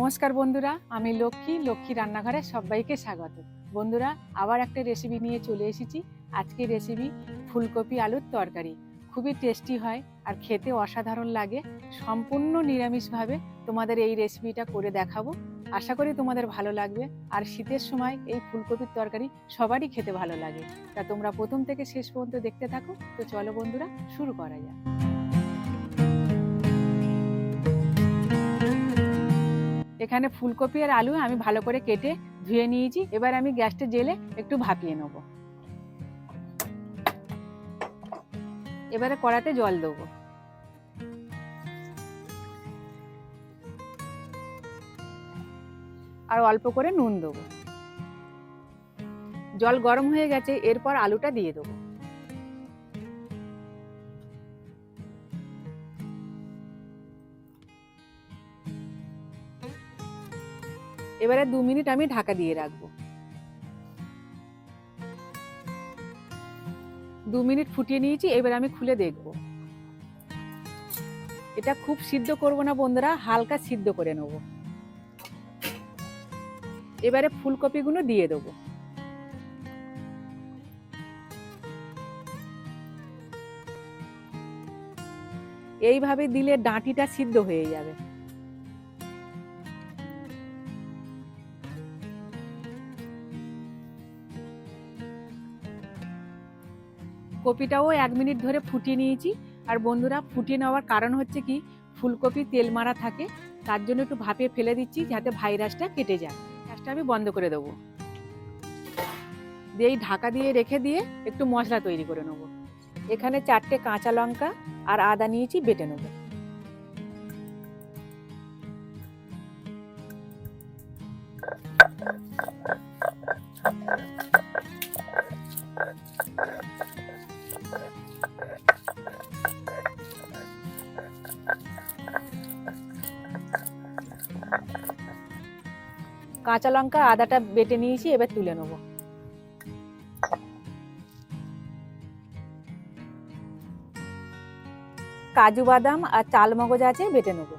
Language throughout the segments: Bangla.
নমস্কার বন্ধুরা, আমি লক্ষ্মী লক্ষ্মী রান্নাঘরে সবাইকে স্বাগত। বন্ধুরা, আবার একটা রেসিপি নিয়ে চলে এসেছি। আজকের রেসিপি ফুলকপি আলুর তরকারি। খুবই টেস্টি হয় আর খেতে অসাধারণ লাগে। সম্পূর্ণ নিরামিষভাবে তোমাদের এই রেসিপিটা করে দেখাবো। আশা করি তোমাদের ভালো লাগবে। আর শীতের সময় এই ফুলকপির তরকারি সবারই খেতে ভালো লাগে। তা তোমরা প্রথম থেকে শেষ পর্যন্ত দেখতে থাকো। তো চলো বন্ধুরা, শুরু করা যাক। এখানে ফুলকপি আর আলু আমি ভালো করে কেটে ধুয়ে নিয়েছি। এবার আমি গ্যাসটা জেলে একটু ভাপিয়ে নেব। এবারে কড়াতে জল দেবো। আর অল্প করে নুন দেবো। জল গরম হয়ে গেছে, এরপর আলুটা দিয়ে দেবো। এবারে দু মিনিট আমি ঢাকা দিয়ে রাখব। দু মিনিট ফুটিয়ে নিয়েছি, এবার আমি খুলে দেখব। এটা খুব সিদ্ধ করব না বন্ধুরা, হালকা সিদ্ধ করে নেব। এবারে ফুলকপিগুলো দিয়ে দেবো। এইভাবে দিলে ডাঁটিটা সিদ্ধ হয়ে যাবে। কপিটাও এক মিনিট ধরে ফুটিয়ে নিয়েছি। আর বন্ধুরা, ফুটিয়ে নেওয়ার কারণ হচ্ছে কি? ফুলকপি তেল মারা থাকে, তার জন্য একটু ভাপে ফেলে দিচ্ছি যাতে ভাইরাসটা কেটে যায়। গ্যাসটা আমি বন্ধ করে দেবো। দিয়ে ঢাকা দিয়ে রেখে দিয়ে একটু মশলা তৈরি করে নেব। এখানে চারটে কাঁচা লঙ্কা আর আদা নিয়েছি বেটে নেব। কাঁচা লঙ্কা আদাটা বেটে নিয়েছি, এবার তুলে নেব। কাজু বাদাম আর চাল মগজ আছে, বেটে নেব।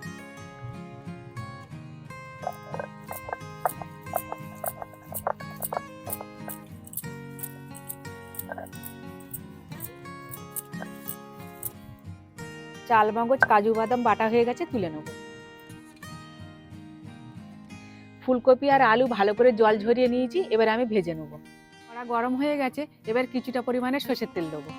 চাল মগজ, কাজু বাদাম, বাটা হয়ে গেছে, তুলে নেব। ফুলকপি আর আলু ভালো করে জল ঝরিয়ে নিয়েছি, এবার আমি ভেজে নেব। কড়া গরম হয়ে গেছে, এবার কিছুটা পরিমাণে সর্ষের তেল দেবো।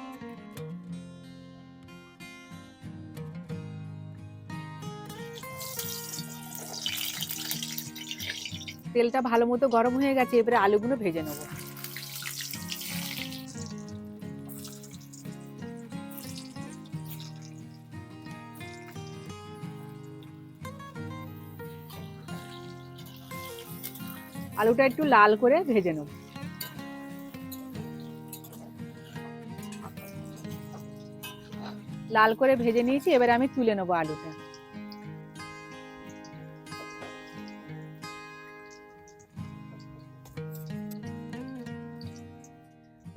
তেলটা ভালো মতো গরম হয়ে গেছে, এবারে আলুগুলো ভেজে নেব। আলুটা একটু লাল করে ভেজে নেব। লাল করে ভেজে নিয়েছি, এবার আমি তুলে নেব আলুটা।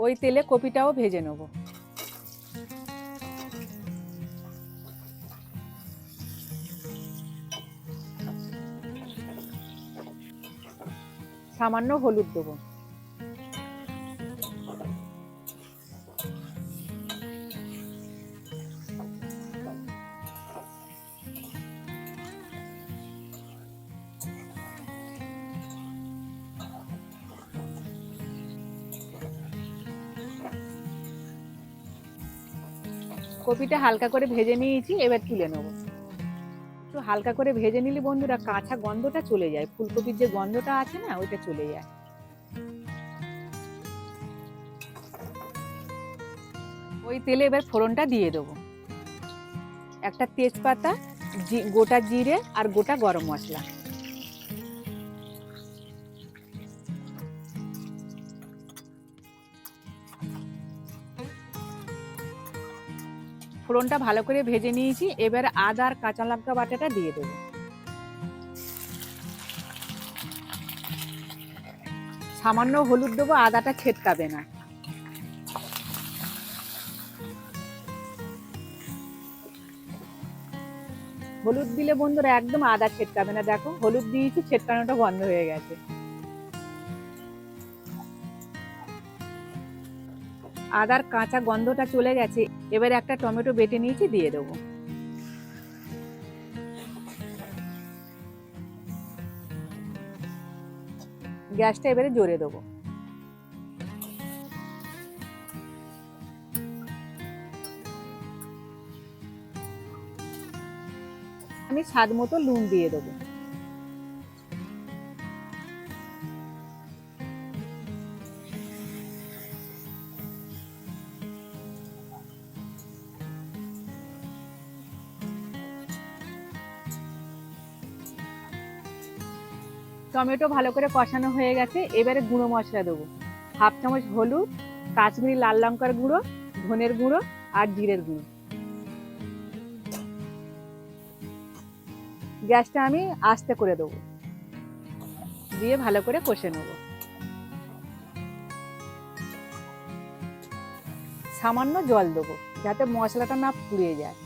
ওই তেলে কপিটাও ভেজে নেব। সামান্য হলুদ দেবো। কপিটা হালকা করে ভেজে নিয়েছি এবার তুলে নেব। হালকা করে ভেজে নিলে বন্ধুরা কাঁচা গন্ধটা চলে যায়। ফুলকপির যে গন্ধটা আছে না, ওইটা চলে যায়। ওই তেলে এবার ফোড়নটা দিয়ে দেবো। একটা তেজপাতা গোটা জিরে আর গোটা গরম মশলা। ফোড়নটা ভালো করে ভেজে নিয়েছি। এবার আদা আর কাঁচা লঙ্কা বাটাটা দিয়ে দেবো। সামান্য হলুদ দেবো, আদাটা ছেটকাবে না। হলুদ দিলে বন্ধুরা একদম আদা ছেটকাবে না। দেখো, হলুদ দিয়েছি, ছেটকানোটা বন্ধ হয়ে গেছে। আদার কাঁচা গন্ধটা চলে গেছে, এবারে একটা টমেটো বেটে নিয়েছি, দিয়ে দেবো। গ্যাসটা এবারে জোরে দেবো। আমি স্বাদ মতো নুন দিয়ে দেবো। টমেটো ভালো করে কষানো হয়ে গেছে, এবারে গুঁড়ো মশলা দেবো। হাফ চামচ হলুদ, কাশ্মীরি লাল লঙ্কার গুঁড়ো, ধনের গুঁড়ো আর জিরের গুঁড়ো। গ্যাসটা আমি আস্তে করে দেবো। দিয়ে ভালো করে কষে নেব। সামান্য জল দেবো, যাতে মশলাটা না পুড়ে যায়।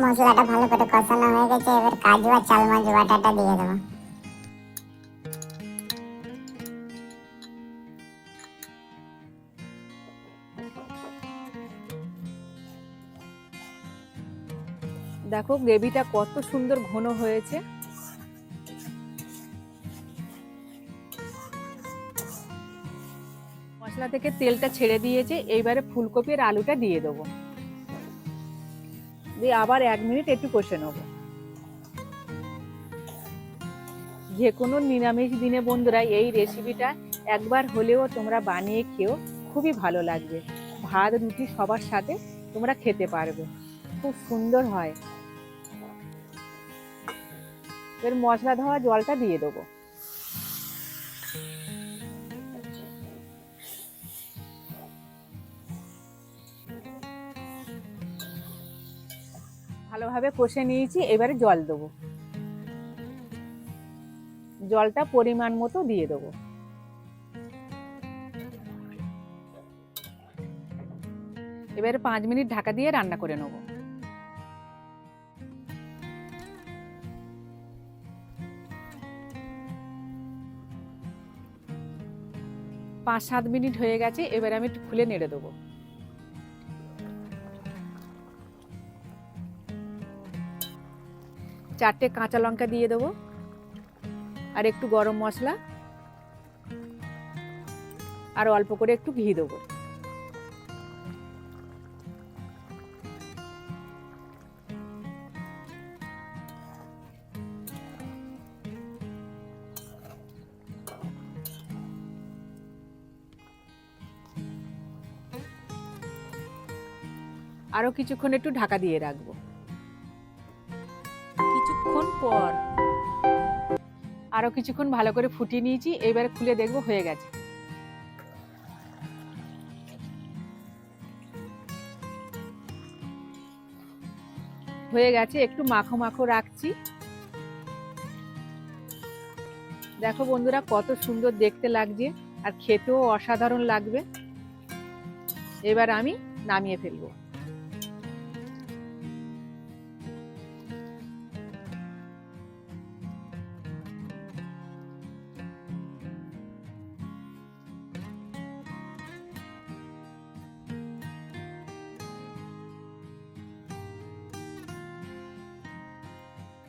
মশলাটা ভালো করে কষানো হয়ে গেছে, এবার কাজু আর চালমাজ বাটাটা দিয়ে দেবো। দেখো, গ্রেভিটা কত সুন্দর ঘন হয়েছে। মশলা থেকে তেলটা ছেড়ে দিয়েছে, এইবারে ফুলকপি আর আলুটা দিয়ে দেবো। দিয়ে আবার এক মিনিট একটু কষে নেব। যে কোনো নিরামিষ দিনে বন্ধুরা, এই রেসিপিটা একবার হলেও তোমরা বানিয়ে খেও, খুবই ভালো লাগবে। ভাত, রুটি সবার সাথে তোমরা খেতে পারবে। খুব সুন্দর হয়। এর মশলা ধোয়া জলটা দিয়ে দেবো। ভালোভাবে কষে নিয়েছি, এবারে জল দেবো। জলটা পরিমাণ মতো দিয়ে দেবো। এবারে পাঁচ মিনিট ঢাকা দিয়ে রান্না করে নেব। পাঁচ সাত মিনিট হয়ে গেছে, এবারে আমি খুলে নেড়ে দেবো। চারটে কাঁচা লঙ্কা দিয়ে দেবো আর একটু গরম মশলা আর অল্প করে একটু ঘি দেবো। আরও কিছুক্ষণ একটু ঢাকা দিয়ে রাখব। কিছুক্ষণ পর। আরও কিছুক্ষণ ভালো করে ফুটিয়ে নিয়েছি, এবারে খুলে দেখব হয়ে গেছে। হয়ে গেছে, একটু মাখো মাখো রাখছি। দেখো বন্ধুরা, কত সুন্দর দেখতে লাগছে, আর খেতেও অসাধারণ লাগবে। এবার আমি নামিয়ে ফেলব।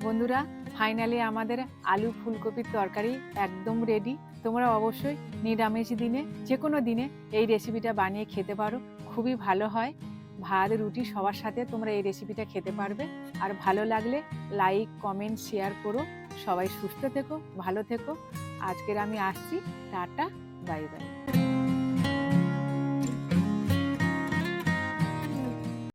বন্ধুরা ফাইনালি আমাদের আলু ফুলকপির তরকারি একদম রেডি তোমরা অবশ্যই নিরামিষ দিনে যে কোনো দিনে এই রেসিপিটা বানিয়ে খেতে পারো। খুবই ভালো হয়। ভাত, রুটি সবার সাথে তোমরা এই রেসিপিটা খেতে পারবে। আর ভালো লাগলে লাইক কমেন্ট শেয়ার করো। সবাই সুস্থ থেকো, ভালো থেকো। আজকের আমি আসছি। Tata bye bye